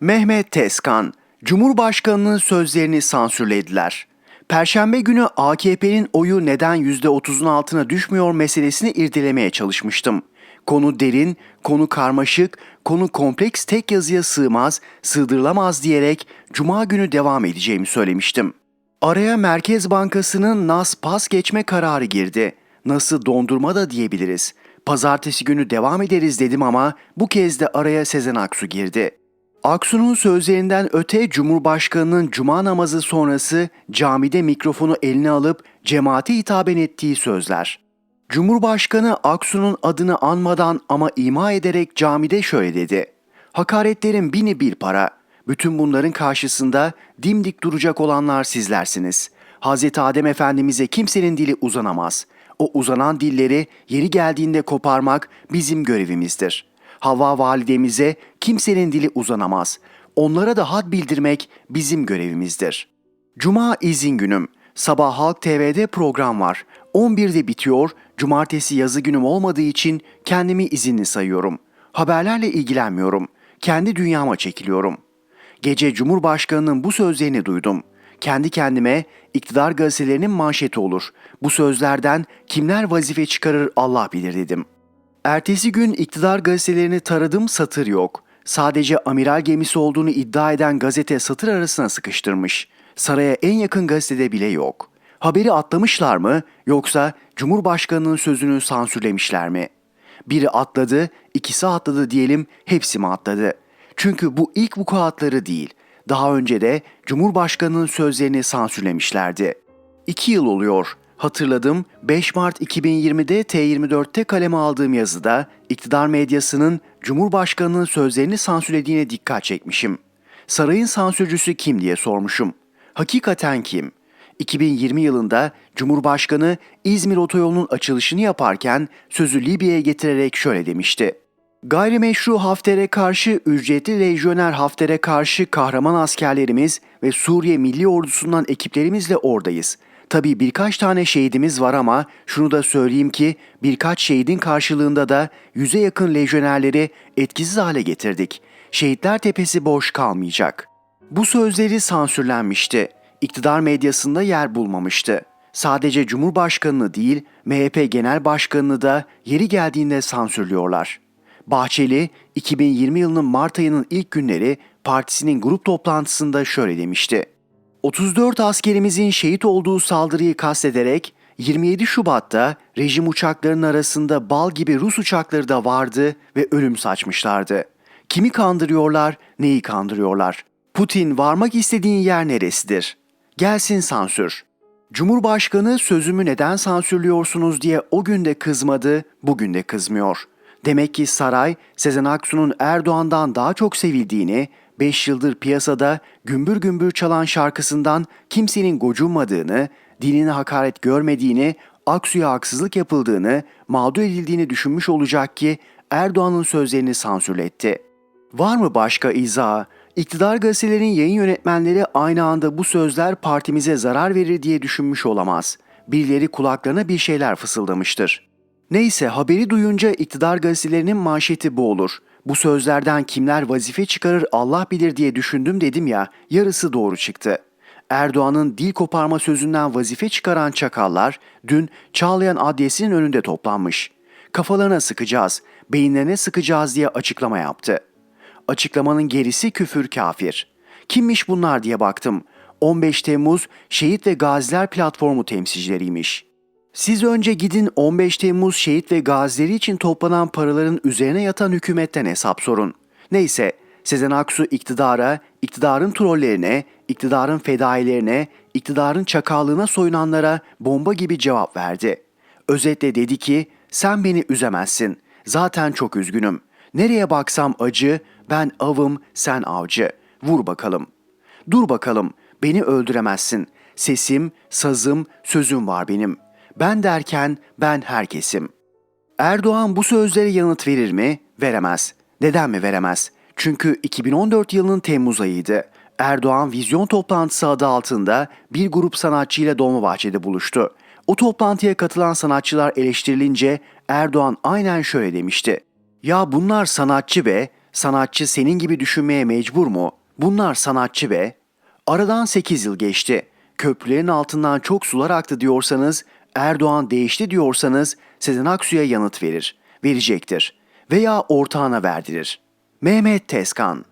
Mehmet Tezkan, Cumhurbaşkanının sözlerini sansürlediler. Perşembe günü AKP'nin oyu neden %30'un altına düşmüyor meselesini irdelemeye çalışmıştım. Konu derin, konu karmaşık, konu kompleks tek yazıya sığmaz, sığdırılamaz diyerek Cuma günü devam edeceğimi söylemiştim. Araya Merkez Bankası'nın NAS pas geçme kararı girdi. Nasıl dondurma da diyebiliriz. Pazartesi günü devam ederiz dedim ama bu kez de araya Sezen Aksu girdi. Aksu'nun sözlerinden öte Cumhurbaşkanı'nın cuma namazı sonrası camide mikrofonu eline alıp cemaate hitaben ettiği sözler. Cumhurbaşkanı Aksu'nun adını anmadan ama ima ederek camide şöyle dedi. Hakaretlerin bini bir para. Bütün bunların karşısında dimdik duracak olanlar sizlersiniz. Hz. Adem Efendimiz'e kimsenin dili uzanamaz. O uzanan dilleri yeri geldiğinde koparmak bizim görevimizdir. Havva validemize kimsenin dili uzanamaz. Onlara da had bildirmek bizim görevimizdir. Cuma izin günüm. Sabah Halk TV'de program var. 11'de bitiyor. Cumartesi yazı günüm olmadığı için kendimi izinli sayıyorum. Haberlerle ilgilenmiyorum. Kendi dünyama çekiliyorum. Gece Cumhurbaşkanının bu sözlerini duydum. Kendi kendime iktidar gazetelerinin manşeti olur. Bu sözlerden kimler vazife çıkarır Allah bilir dedim. Ertesi gün iktidar gazetelerini taradım satır yok. Sadece amiral gemisi olduğunu iddia eden gazete satır arasına sıkıştırmış. Saraya en yakın gazetede bile yok. Haberi atlamışlar mı yoksa Cumhurbaşkanının sözünü sansürlemişler mi? Biri atladı, ikisi atladı diyelim, hepsi mi atladı? Çünkü bu ilk vukuatları değil. Daha önce de Cumhurbaşkanının sözlerini sansürlemişlerdi. İki yıl oluyor. Hatırladım 5 Mart 2020'de T24'te kaleme aldığım yazıda iktidar medyasının Cumhurbaşkanının sözlerini sansürlediğine dikkat çekmişim. Sarayın sansürcüsü kim diye sormuşum. Hakikaten kim? 2020 yılında Cumhurbaşkanı İzmir Otoyolu'nun açılışını yaparken sözü Libya'ya getirerek şöyle demişti. Gayrimeşru Hafter'e karşı ücretli lejyoner Hafter'e karşı kahraman askerlerimiz ve Suriye Milli Ordusu'ndan ekiplerimizle oradayız. Tabii birkaç tane şehidimiz var ama şunu da söyleyeyim ki birkaç şehidin karşılığında da yüze yakın lejyonerleri etkisiz hale getirdik. Şehitler tepesi boş kalmayacak. Bu sözleri sansürlenmişti. İktidar medyasında yer bulmamıştı. Sadece Cumhurbaşkanını değil, MHP Genel Başkanını da yeri geldiğinde sansürlüyorlar. Bahçeli 2020 yılının Mart ayının ilk günleri partisinin grup toplantısında şöyle demişti. 34 askerimizin şehit olduğu saldırıyı kastederek 27 Şubat'ta rejim uçaklarının arasında bal gibi Rus uçakları da vardı ve ölüm saçmışlardı. Kimi kandırıyorlar, neyi kandırıyorlar? Putin varmak istediğin yer neresidir? Gelsin sansür. Cumhurbaşkanı sözümü neden sansürlüyorsunuz diye o gün de kızmadı, bugün de kızmıyor. Demek ki saray Sezen Aksu'nun Erdoğan'dan daha çok sevildiğini, 5 yıldır piyasada gümbür gümbür çalan şarkısından kimsenin gocunmadığını, dinine hakaret görmediğini, Aksu'ya haksızlık yapıldığını, mağdur edildiğini düşünmüş olacak ki Erdoğan'ın sözlerini sansürletti. Var mı başka izah? İktidar gazetelerin yayın yönetmenleri aynı anda bu sözler partimize zarar verir diye düşünmüş olamaz. Birileri kulaklarına bir şeyler fısıldamıştır. Neyse haberi duyunca iktidar gazetelerinin manşeti bu olur. Bu sözlerden kimler vazife çıkarır Allah bilir diye düşündüm dedim ya, yarısı doğru çıktı. Erdoğan'ın dil koparma sözünden vazife çıkaran çakallar dün Çağlayan Adliyesi'nin önünde toplanmış. Kafalarına sıkacağız, beyinlerine sıkacağız diye açıklama yaptı. Açıklamanın gerisi küfür kafir. Kimmiş bunlar diye baktım. 15 Temmuz Şehit ve Gaziler Platformu temsilcileriymiş. Siz önce gidin 15 Temmuz şehit ve gazileri için toplanan paraların üzerine yatan hükümetten hesap sorun. Neyse Sezen Aksu iktidara, iktidarın trollerine, iktidarın fedailerine, iktidarın çakallığına soyunanlara bomba gibi cevap verdi. Özetle dedi ki sen beni üzemezsin. Zaten çok üzgünüm. Nereye baksam acı, ben avım, sen avcı. Vur bakalım. Dur bakalım, beni öldüremezsin. Sesim, sazım, sözüm var benim. Ben derken ben herkesim. Erdoğan bu sözlere yanıt verir mi? Veremez. Neden mi veremez? Çünkü 2014 yılının Temmuz ayıydı. Erdoğan vizyon toplantısı adı altında bir grup sanatçıyla Dolmabahçe'de buluştu. O toplantıya katılan sanatçılar eleştirilince Erdoğan aynen şöyle demişti. Ya bunlar sanatçı be, Sanatçı senin gibi düşünmeye mecbur mu? Bunlar sanatçı be. Aradan 8 yıl geçti. Köprülerin altından çok sular aktı diyorsanız, Erdoğan değişti diyorsanız Sezen Aksu'ya yanıt verir. Verecektir. Veya ortağına verdirir. Mehmet Tezkan